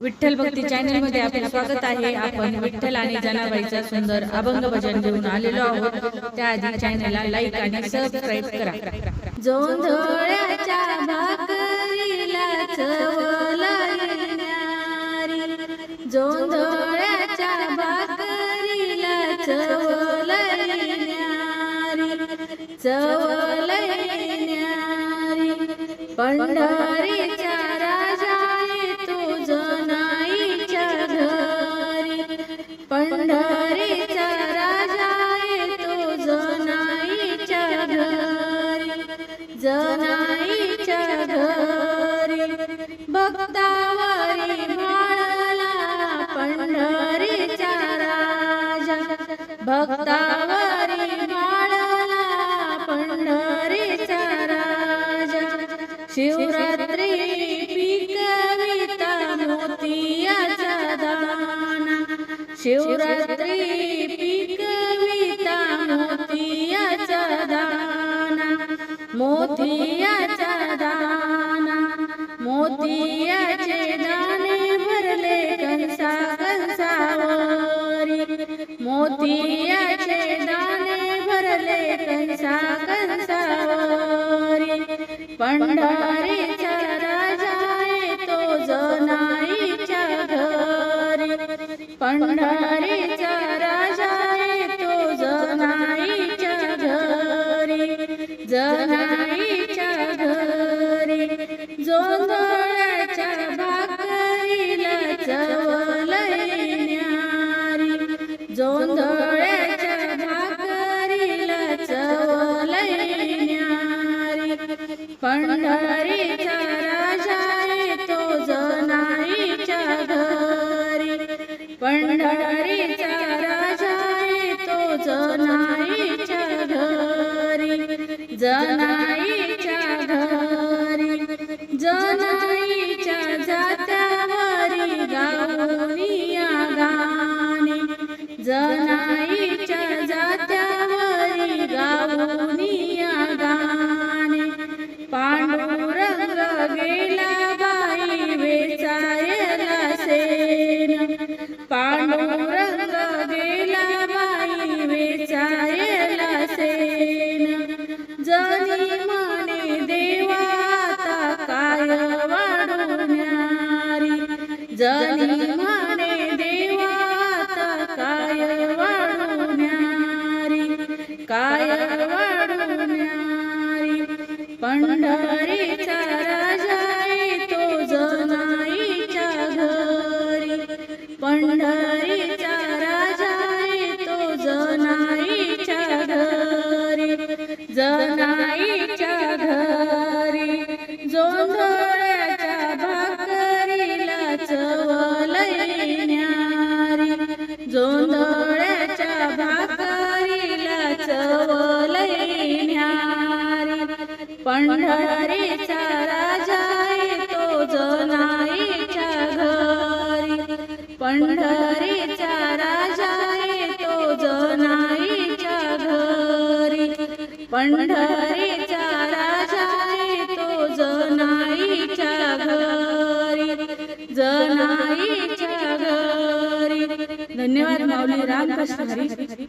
विठ्ठल भक्ती चॅनलमध्ये आपले स्वागत आहे. आपण विठ्ठल आणि जनाबाईचा सुंदर अभंग भजन घेऊन आलेलो आहोत. त्याआधी चॅनलला लाईक आणि सबस्क्राईब करा. जोंधळ्याच्या भाकरीला चवला येणारी जोंधळ्याच्या भाकरीला पंढरीच्या जनाईच्या घरी भक्तावरी माळला पंढरीचा राजा. भक्तावरी माळला पंढरीचा राजा. शिवरात्री पिकविता मोतियाचा दाना. शिवरात्री मोतियाचे दाणे भरले कंसा कंसावरी. मोतियाचे दाणे भरले कंसा कंसावरी. पंढरीचा राजा तो जनाईच्या घरी. पंढरी जोंधळ्याच्या भाकरीला चवलैन्यारी पंढरीचा राजा तो जनाईच्या घरी पंढरीचा जनाईच्या जात्यावरी गाऊनिया गाणे पांडुरंग गेला बाई वेचायला सेन. पांडुरंग गेला बाई वेचायला सेन. जनी म्हणे देवाता काय वाढवणारी जनी म्हणे पंढरीचा राजा तो जनाईच्या घरी. पंढरीचा राजा तो जनाईच्या घरी. जनाईच्या घरी जोंधळ्याच्या भाकरीला चवलैन्यारी जोंधळ्याच्या पंढरीचा राजा तो जनाईच्या घरी. पंढरीचा राजा तो जनाईच्या घरी. पंढरीचा राजा तो जनाईच्या घरी. जनाईच्या घरी. धन्यवाद माऊली रामकृष्ण हरी.